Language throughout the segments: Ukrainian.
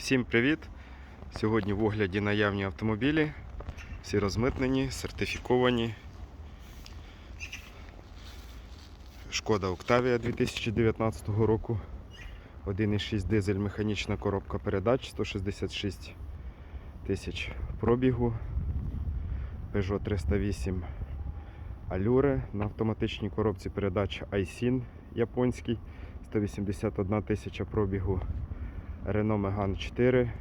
Всім привіт! Сьогодні в огляді наявні автомобілі. Всі розмитнені, сертифіковані. Шкода Октавія 2019 року. 1,6 дизель, механічна коробка передач, 166 тисяч пробігу. Peugeot 308 Allure на автоматичній коробці передач iSIN японський, 181 тисяча пробігу. Renault Megane 4,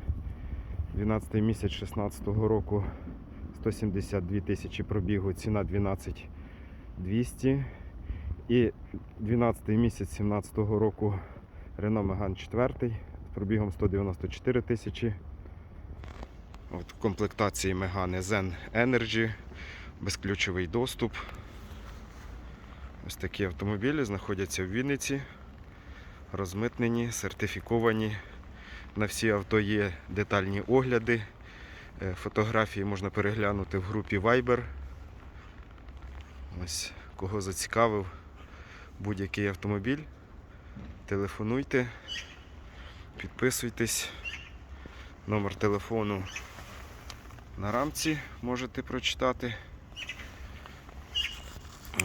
12 місяць 16 року, 172 тисячі пробігу, ціна 12 200. І 12 місяць 17 року Renault Megane 4 з пробігом 194 тисячі. От в комплектації Megane Zen Energy, безключовий доступ. Ось такі автомобілі знаходяться в Вінниці, розмитнені, сертифіковані. На всі авто є детальні огляди. Е, Фотографії можна переглянути в групі Viber. Ось кого зацікавив будь-який автомобіль. Телефонуйте, підписуйтесь. Номер телефону на рамці можете прочитати.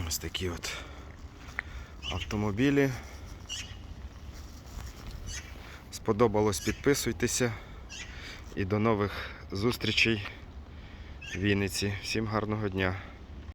Ось такі от автомобілі. Сподобалось, підписуйтеся. І до нових зустрічей в Вінниці. Всім гарного дня!